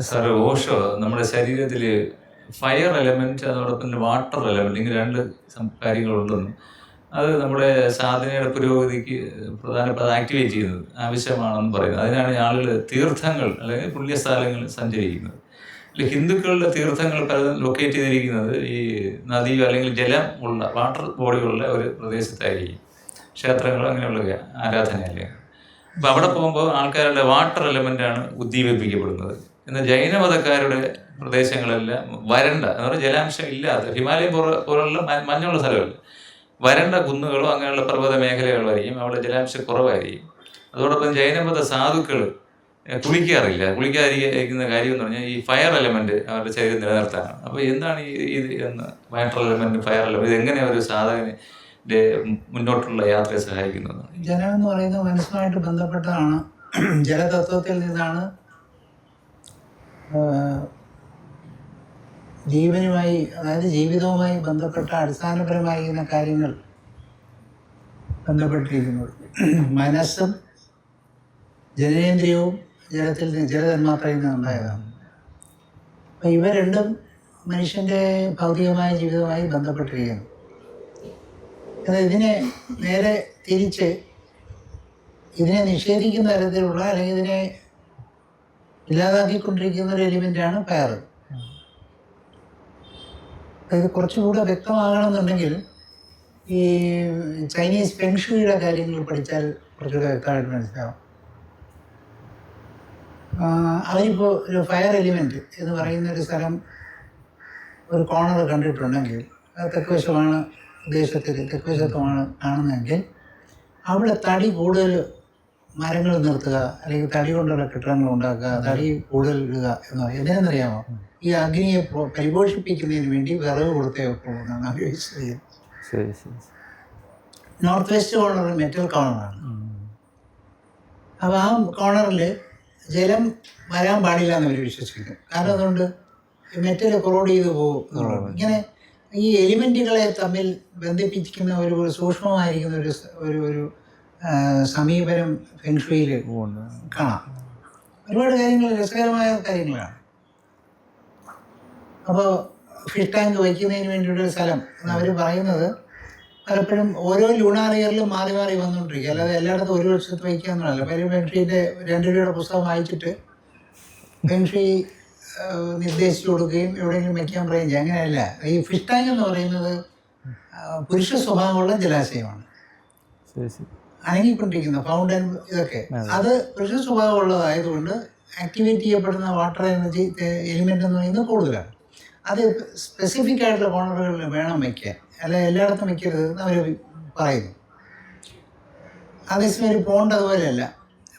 Sir Osho നമ്മുടെ ശരീരത്തിൽ fire element അതോടൊപ്പം വാട്ടർ എലമെന്റ് ഇങ്ങനെ രണ്ട് കാര്യങ്ങളുണ്ടെന്നും. അത് നമ്മുടെ സാധനയുടെ പുരോഗതിക്ക് പ്രധാനപ്പെട്ട ആക്ടിവേറ്റ് ചെയ്യുന്നത് ആവശ്യമാണെന്ന് പറയുന്നത്. അതിനാണ് ആളുകൾ തീർത്ഥങ്ങൾ അല്ലെങ്കിൽ പുണ്യസ്ഥലങ്ങൾ സഞ്ചരിക്കുന്നത്. അല്ലെ ഹിന്ദുക്കളുടെ തീർത്ഥങ്ങൾ പലതും ലൊക്കേറ്റ് ചെയ്തിരിക്കുന്നത് ഈ നദി അല്ലെങ്കിൽ ജലം ഉള്ള വാട്ടർ ബോഡികളുടെ ഒരു പ്രദേശത്തായിരിക്കും. ക്ഷേത്രങ്ങൾ അങ്ങനെയുള്ള ആരാധനയല്ലേ അപ്പോൾ അവിടെ പോകുമ്പോൾ ആൾക്കാരുടെ വാട്ടർ എലമെന്റാണ് ഉദ്ദീപിപ്പിക്കപ്പെടുന്നത്. എന്നാൽ ജൈനമതക്കാരുടെ പ്രദേശങ്ങളെല്ലാം വരണ്ട എന്ന് പറഞ്ഞാൽ ജലാംശം ഇല്ലാതെ ഹിമാലയം പോലുള്ള മഞ്ഞുള്ള സ്ഥലമല്ല. വരണ്ട കുന്നുകളോ അങ്ങനെയുള്ള പർവത മേഖലകളായിരിക്കും അവിടെ ജലാംശം കുറവായിരിക്കും. അതോടൊപ്പം ജൈനമത സാധുക്കൾ കുളിക്കാറില്ല. കുളിക്കാതിരിക്കുന്ന കാര്യം എന്ന് പറഞ്ഞാൽ ഈ ഫയർ എലമെന്റ് അവരുടെ ശരീരം നിലനിർത്താനാണ്. അപ്പോൾ എന്താണ് ഈ ഇത് എന്ന് വാട്ടർ എലമെന്റ് ഫയർ എലമെന്റ് ഇത് എങ്ങനെ ഒരു സാധകനെ മുന്നോട്ടുള്ള യാത്രയെ സഹായിക്കുന്നത് ജലം എന്ന് പറയുന്നത് മനസ്സുമായിട്ട് ബന്ധപ്പെട്ടതാണ്. ജലതത്വത്തിൽ നിന്നാണ് ജീവനുമായി അതായത് ജീവിതവുമായി ബന്ധപ്പെട്ട അടിസ്ഥാനപരമായിരുന്ന കാര്യങ്ങൾ ബന്ധപ്പെട്ടിരിക്കുന്നത്. മനസ്സും ജനേന്ദ്രിയവും ജലത്തിൽ ജലതന്മാത്രയിൽ നിന്നുണ്ടായതാണ് അപ്പം ഇവ രണ്ടും മനുഷ്യന്റെ ഭൗതികമായ ജീവിതവുമായി ബന്ധപ്പെട്ടിരിക്കുന്നു. എന്നാൽ ഇതിനെ നേരെ തിരിച്ച് ഇതിനെ നിഷേധിക്കുന്ന തരത്തിലുള്ള അല്ലെങ്കിൽ ഇതിനെ ഇല്ലാതാക്കിക്കൊണ്ടിരിക്കുന്ന ഒരു എലിമെന്റാണ് പയർ ഇത് കുറച്ചുകൂടെ വ്യക്തമാകണമെന്നുണ്ടെങ്കിൽ ഈ ചൈനീസ് പെൻഷുയുടെ കാര്യങ്ങൾ പഠിച്ചാൽ കുറച്ചുകൂടെ വ്യക്തമായിട്ട് മനസ്സിലാവും. അതിപ്പോൾ ഒരു ഫയർ എലിമെന്റ് എന്ന് പറയുന്ന ഒരു സ്ഥലം ഒരു കോണർ കണ്ടിട്ടുണ്ടെങ്കിൽ അത് തെക്കുവശമാണ് ദേശത്തിൽ തെക്കുവശത്തുമാണ് കാണുന്നതെങ്കിൽ അവിടെ തടി കൂടുതൽ മരങ്ങൾ നിർത്തുക അല്ലെങ്കിൽ തടി കൊണ്ടുള്ള കെട്ടിടങ്ങൾ ഉണ്ടാക്കുക തടി കൂടുതൽ ഇടുക എന്ന് പറയും എന്തിനെന്നറിയാമോ ഈ അഗ്നിയെ പരിപോഷിപ്പിക്കുന്നതിന് വേണ്ടി വിറവ് കൊടുത്തേ പോകുന്നതാണ് ശരി നോർത്ത് വെസ്റ്റ് കോർണർ മെറ്റൽ കോർണറാണ്. അപ്പോൾ ആ കോർണറിൽ ജലം വരാൻ പാടില്ല എന്ന് അവർ വിശ്വസിക്കുന്നു. കാരണം അതുകൊണ്ട് മെറ്റൽ കൊറോഡ് ചെയ്ത് പോകും എന്നുള്ളത് ഇങ്ങനെ ഈ എലിമെന്റുകളെ തമ്മിൽ ബന്ധിപ്പിക്കുന്ന ഒരു സൂക്ഷ്മമായിരിക്കുന്ന ഒരു ഒരു സമീപനം ഫെങ്ഷുയിൽ കാണാം. ഒരുപാട് കാര്യങ്ങൾ രസകരമായ കാര്യങ്ങളാണ്. അപ്പോൾ ഫിഷ് ടാങ്ക് വയ്ക്കുന്നതിന് വേണ്ടിയിട്ടൊരു സ്ഥലം അവർ പറയുന്നത് പലപ്പോഴും ഓരോ ലൂണാർ ഇയറിലും മാറി മാറി വന്നുകൊണ്ടിരിക്കുക അല്ലാതെ എല്ലായിടത്തും ഒരു വർഷത്ത് വയ്ക്കുക എന്നുള്ളതല്ല. പല ഫെങ്ഷീന്റെ രണ്ട് രൂപയുടെ പുസ്തകം വായിച്ചിട്ട് ഫെങ്ഷി നിർദ്ദേശിച്ചു കൊടുക്കുകയും എവിടെയെങ്കിലും വയ്ക്കാൻ പറയുകയും ചെയ്യും. അങ്ങനെയല്ല. ഈ ഫിഷ് ടാങ്ക് എന്ന് പറയുന്നത് പുരുഷ സ്വഭാവമുള്ള ജലാശയമാണ്. അനങ്ങിക്കൊണ്ടിരിക്കുന്ന ഫൗണ്ടൻ ഇതൊക്കെ. അത്. പുരുഷ സ്വഭാവമുള്ളതായതുകൊണ്ട് ആക്ടിവേറ്റ് ചെയ്യപ്പെടുന്ന വാട്ടർ എനർജി എലിമെന്റ് എന്ന് പറയുന്നത് കൂടുതലാണ്. അത് സ്പെസിഫിക് ആയിട്ടുള്ള കോണറുകളിൽ വേണം വയ്ക്കാൻ. അല്ല എല്ലായിടത്തും വയ്ക്കരുത് എന്ന് അവർ പറയുന്നു. അതേസമയം ഒരു പോണ്ട് അതുപോലെയല്ല.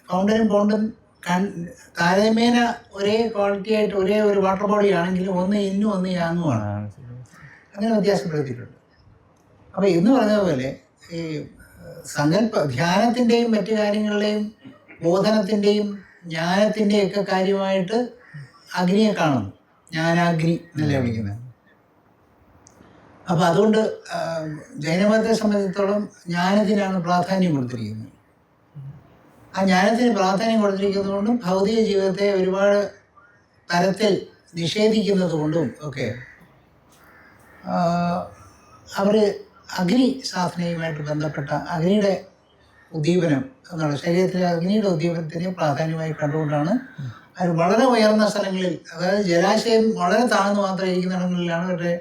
ഫൗണ്ടനും പോണ്ടും താരതമ്യേന ഒരേ ക്വാളിറ്റി ആയിട്ട് ഒരേ ഒരു വാട്ടർ ബോഡി ആണെങ്കിലും ഒന്ന് ഇന്നും ഒന്ന് യാങ്ങുമാണ് അങ്ങനെ വ്യത്യാസപ്പെടുത്തിയിട്ടുണ്ട്. അപ്പോൾ ഇന്ന് പറഞ്ഞതുപോലെ ഈ സങ്കല്പ ധ്യാനത്തിന്റെയും മറ്റു കാര്യങ്ങളുടെയും ബോധനത്തിന്റെയും ജ്ഞാനത്തിന്റെയും ഒക്കെ കാര്യമായിട്ട് അഗ്നിയെ കാണുന്നു. ജ്ഞാനാഗ്നി എന്നല്ലേ വിളിക്കുന്നത്. അപ്പോൾ അതുകൊണ്ട് ജൈനമതത്തെ സംബന്ധിച്ചിടത്തോളം ജ്ഞാനത്തിനാണ് പ്രാധാന്യം കൊടുത്തിരിക്കുന്നത്. ആ ജ്ഞാനത്തിന് പ്രാധാന്യം കൊടുത്തിരിക്കുന്നതുകൊണ്ടും ഭൗതിക ജീവിതത്തെ ഒരുപാട് തരത്തിൽ നിഷേധിക്കുന്നത് കൊണ്ടും ഒക്കെ അവർ അഗ്നി സാധനയുമായിട്ട് ബന്ധപ്പെട്ട അഗ്നിയുടെ ഉദ്ദീപനം എന്നുള്ള ശരീരത്തിലെ അഗ്നിയുടെ ഉദ്ദീപനത്തിന് പ്രാധാന്യമായി കണ്ടുകൊണ്ടാണ് അവർ വളരെ ഉയർന്ന സ്ഥലങ്ങളിൽ അതായത് ജലാശയം വളരെ താഴ്ന്നു മാത്രം ഇരിക്കുന്നിടങ്ങളിലാണ് അവരുടെ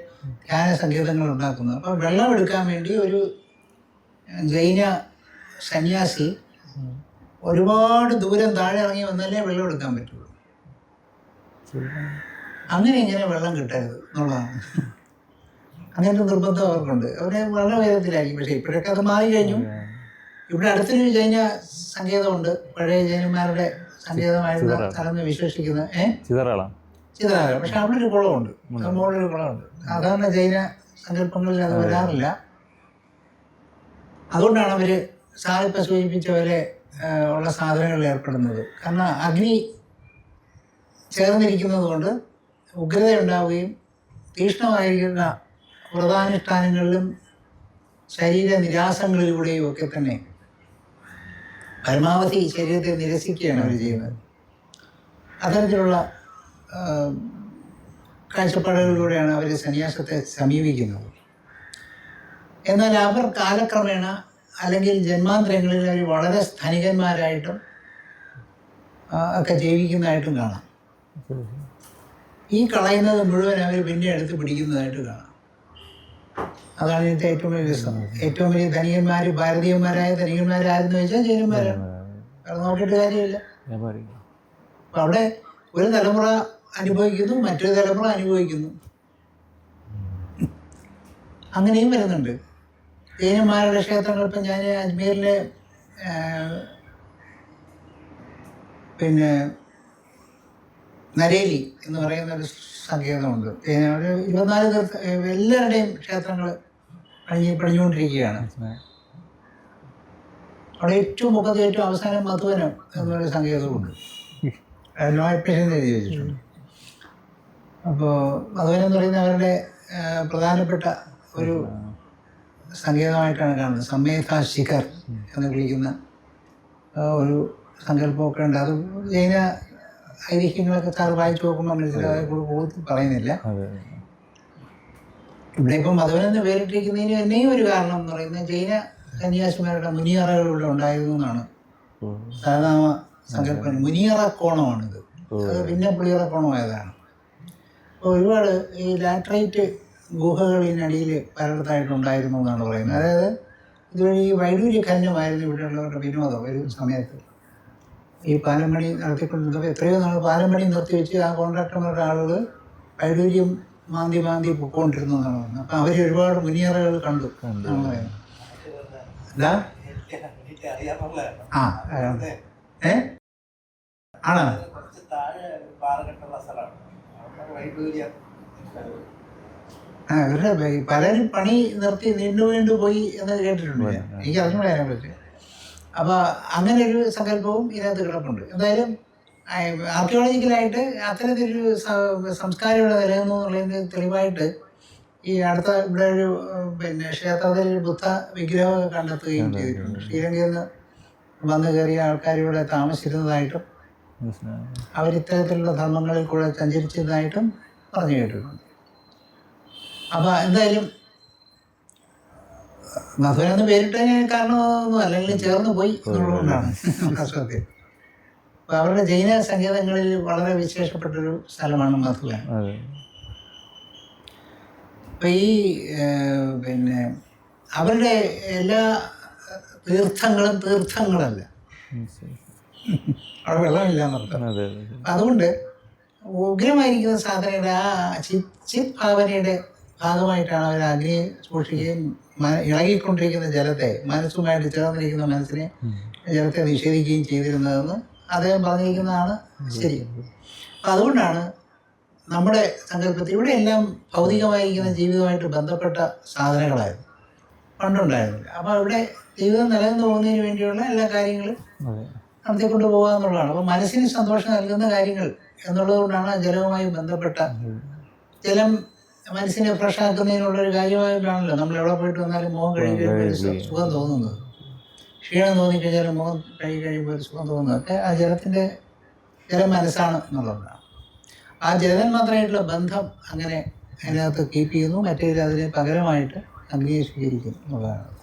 ധ്യാന സങ്കേതങ്ങൾ ഉണ്ടാക്കുന്നത്. അപ്പോൾ വെള്ളം എടുക്കാൻ വേണ്ടി ഒരു ജൈന സന്യാസി ഒരുപാട് ദൂരം താഴെ ഇറങ്ങി വന്നാലേ വെള്ളം എടുക്കാൻ പറ്റുള്ളൂ. അങ്ങനെ ഇങ്ങനെ വെള്ളം കിട്ടരുത് എന്നുള്ളതാണ്. അങ്ങനത്തെ നിർബന്ധം അവർക്കുണ്ട്. അവരെ വളരെ വേഗത്തിലായി പക്ഷേ ഇപ്പോഴൊക്കെ അത് മാറി കഴിഞ്ഞു. ഇവിടെ അടുത്തൊരു ജൈന സങ്കേതമുണ്ട്. പഴയ ജൈനന്മാരുടെ സങ്കേതമായിരുന്ന സ്ഥലം എന്ന് വിശ്വസിക്കുന്നത് ഏഹ് ചിതറാളം. ചിത്രാലയം പക്ഷെ അവിടെ ഒരു കുളമുണ്ട്. മുകളിലൊരു കുളമുണ്ട്. സാധാരണ ജൈന സങ്കല്പങ്ങളിൽ അത് വരാറില്ല. അതുകൊണ്ടാണ് അവർ സാറിപ്പം സൂചിപ്പിച്ചവരെ ഉള്ള സാധനങ്ങളിൽ ഏർപ്പെടുന്നത്. കാരണം അഗ്നി ചേർന്നിരിക്കുന്നത് കൊണ്ട് ഉഗ്രത ഉണ്ടാവുകയും തീക്ഷ്ണമായിരിക്കുന്ന വ്രതാനുഷ്ഠാനങ്ങളിലും ശരീര നിരാസങ്ങളിലൂടെയും ഒക്കെ തന്നെ പരമാവധി ശരീരത്തെ നിരസിക്കുകയാണ് അവർ ചെയ്യുന്നത്. അത്തരത്തിലുള്ള കാഴ്ചപ്പാടുകളിലൂടെയാണ് അവർ സന്യാസത്തെ സമീപിക്കുന്നത്. എന്നാൽ അവർ കാലക്രമേണ അല്ലെങ്കിൽ ജന്മാന്തരങ്ങളിൽ അവർ വളരെ സ്ഥനികന്മാരായിട്ടും ഒക്കെ ജീവിക്കുന്നതായിട്ടും കാണാം. ഈ കളയുന്നത് മുഴുവൻ അവർ പിന്നെ എടുത്ത് പിടിക്കുന്നതായിട്ട് കാണാം. അതാണ് ഇതിന്റെ ഏറ്റവും വലിയ രസം. ഏറ്റവും വലിയ ധനികന്മാർ ഭാരതീയന്മാരായ ധനികന്മാരായിരുന്നു വെച്ചാൽ ജൈനന്മാരാണ് അത് നോക്കിയിട്ട് കാര്യമില്ല. അപ്പം അവിടെ ഒരു തലമുറ അനുഭവിക്കുന്നു മറ്റൊരു തലമുറ അനുഭവിക്കുന്നു. അങ്ങനെയും വരുന്നുണ്ട്. ജൈനന്മാരുടെ ക്ഷേത്രങ്ങൾ ഇപ്പം ഞാൻ അജ്മീറിലെ പിന്നെ നരേലി എന്ന് പറയുന്ന ഒരു സങ്കേതമുണ്ട്. ഒരു ഇരുപത്തിനാല് തീർത്ഥ എല്ലാവരുടെയും ക്ഷേത്രങ്ങൾ പണിഞ്ഞ് പണിഞ്ഞുകൊണ്ടിരിക്കുകയാണ്. അവിടെ ഏറ്റവും മുഖത്ത് ഏറ്റവും അവസാനം മധുവനം എന്നൊരു സങ്കേതമുണ്ട് അഡ്മിഷൻ എഴുതി വെച്ചിട്ടുണ്ട്. അപ്പോൾ മധുവനം എന്ന് പറയുന്ന അവരുടെ പ്രധാനപ്പെട്ട ഒരു സങ്കേതമായിട്ടാണ് കാണുന്നത്. സമേത ശിഖർ എന്ന് വിളിക്കുന്ന ഒരു സങ്കല്പമൊക്കെ ഉണ്ട്. അത് ജൈന ഐതിഹ്യങ്ങളൊക്കെ സാർ വായിച്ചു നോക്കുമ്പോൾ മനസ്സിലായി കൂടുതൽ പറയുന്നില്ല. ഇവിടെ ഇപ്പം മധുവനെന്ന് പേരിട്ടിരിക്കുന്നതിന് തന്നെയും ഒരു കാരണം എന്ന് പറയുന്നത് ജൈന കന്യാസിമാരുടെ മുനിയറകൾ ഇവിടെ ഉണ്ടായിരുന്നു എന്നാണ്. സാധാരണ സങ്കല്പം. മുനിയറ കോണമാണിത്. അത് പിന്നെ പുളിയറ കോണമായതാണ്. അപ്പോൾ ഒരുപാട് ഈ ലാറ്ററൈറ്റ് ഗുഹകളിനടിയിൽ പലയിടത്തായിട്ടുണ്ടായിരുന്നു എന്നാണ് പറയുന്നത്. അതായത് ഇതുവഴി ഈ വൈഡൂര്യ ഖനനമായിരുന്നു ഇവിടെയുള്ളവരുടെ വിനോദം ഒരു സമയത്ത്. ഈ പാലം പണി നടത്തിക്കൊണ്ടിരുന്നത് എത്രയോ നാൾ പാലം പണി നിർത്തിവെച്ച് ആ കോൺട്രാക്ടർമാരുടെ ആളുകൾ വൈഡൂര്യം മാന്തി മാന്തി പോയിക്കൊണ്ടിരുന്നു എന്നാണ് പറയുന്നത് അപ്പം അവർ ഒരുപാട് മുനിയറകൾ കണ്ടു. എന്താ? ആ. ഏ? ആണോ? ആ ഇവരുടെ പലരും പണി നിർത്തി നീണ്ടു വീണ്ടു പോയി എന്ന് കേട്ടിട്ടുണ്ട് എനിക്ക് അറിഞ്ഞൂടെ അതിനെ പറ്റി. അപ്പോൾ അങ്ങനെ ഒരു സങ്കല്പവും ഇതിനകത്ത് കിടപ്പുണ്ട്. എന്തായാലും ആർക്കിയോളജിക്കലായിട്ട് അത്തരത്തിലൊരു സംസ്കാരം ഇവിടെ നിലനിന്നു എന്നുള്ളതിന് തെളിവായിട്ട് ഈ അടുത്ത ഇവിടെ ഒരു പിന്നെ ക്ഷേത്രത്തിൽ ബുദ്ധ വിഗ്രഹം കണ്ടെത്തുകയും ചെയ്തിട്ടുണ്ട് ശ്രീലങ്കയിൽ നിന്ന് വന്നു കയറിയ ആൾക്കാർ ഇവിടെ താമസിച്ചിരുന്നതായിട്ടും അവരിത്തരത്തിലുള്ള ധർമ്മങ്ങളിൽ കൂടെ സഞ്ചരിച്ചതായിട്ടും പറഞ്ഞു കേട്ടിട്ടുണ്ട്. അപ്പോൾ എന്തായാലും പേരിട്ടതിന് കാരണമൊന്നും അല്ലെങ്കിൽ ചേർന്ന് പോയി എന്നുള്ളതുകൊണ്ടാണ്. വാസ്തവത്തിൽ അപ്പോൾ അവരുടെ ജൈന സംഗീതങ്ങളിൽ വളരെ വിശേഷപ്പെട്ടൊരു സ്ഥലമാണ് മധുര അതെ. അപ്പോൾ ഈ പിന്നെ അവരുടെ എല്ലാ തീർത്ഥങ്ങളും തീർത്ഥങ്ങളല്ല. അവിടെ വെള്ളമില്ല എന്നർത്ഥം. അതുകൊണ്ട് ഉഗ്രമായിരിക്കുന്ന സാധനയുടെ ആ ചിത് ചിത് ഭാവനയുടെ ഭാഗമായിട്ടാണ് അവർ അഗ്നിയെ സൂക്ഷിക്കുകയും ഇളകിക്കൊണ്ടിരിക്കുന്ന ജലത്തെ മനസ്സുമായിട്ട് ചേർന്നിരിക്കുന്ന മനസ്സിനെ ജലത്തെ നിഷേധിക്കുകയും ചെയ്തിരുന്നതെന്ന് അദ്ദേഹം പറഞ്ഞിരിക്കുന്നതാണ് ശരി. അപ്പം അതുകൊണ്ടാണ് നമ്മുടെ സങ്കല്പത്തിൽ ഇവിടെ എല്ലാം ഭൗതികമായിരിക്കുന്ന ജീവിതമായിട്ട് ബന്ധപ്പെട്ട സാധനങ്ങളായിരുന്നു. പണ്ടുണ്ടായിരുന്നില്ല. അപ്പോൾ അവിടെ ജീവിതം നിലനിന്ന് പോകുന്നതിന് വേണ്ടിയുള്ള എല്ലാ കാര്യങ്ങളും നടത്തിക്കൊണ്ട് പോകുക എന്നുള്ളതാണ്. അപ്പോൾ മനസ്സിന് സന്തോഷം നൽകുന്ന കാര്യങ്ങൾ എന്നുള്ളത് കൊണ്ടാണ് ജലവുമായി ബന്ധപ്പെട്ട ജലം മനസ്സിനെ ഫ്രഷ് ആക്കുന്നതിനുള്ള ഒരു കാര്യമായിട്ടാണല്ലോ നമ്മൾ എവിടെ പോയിട്ട് വന്നാലും മുഖം കഴുകി കഴിയുമ്പോൾ സുഖം തോന്നുന്നത്. ക്ഷീണം തോന്നിക്കഴിഞ്ഞാൽ മുഖം കഴുകി കഴിയുമ്പോൾ ഒരു സുഖം തോന്നുന്നത്. ഒക്കെ ആ ജലത്തിന്റെ ജലം മനസ്സാണ് എന്നുള്ളതാണ്. ആ ജലം മാത്രമായിട്ടുള്ള ബന്ധം അങ്ങനെ അതിനകത്ത് കീപ്പ് ചെയ്യുന്നു. മറ്റേത് അതിന് പകരമായിട്ട് അംഗീകരിക്കുന്നു എന്നുള്ളതാണ്.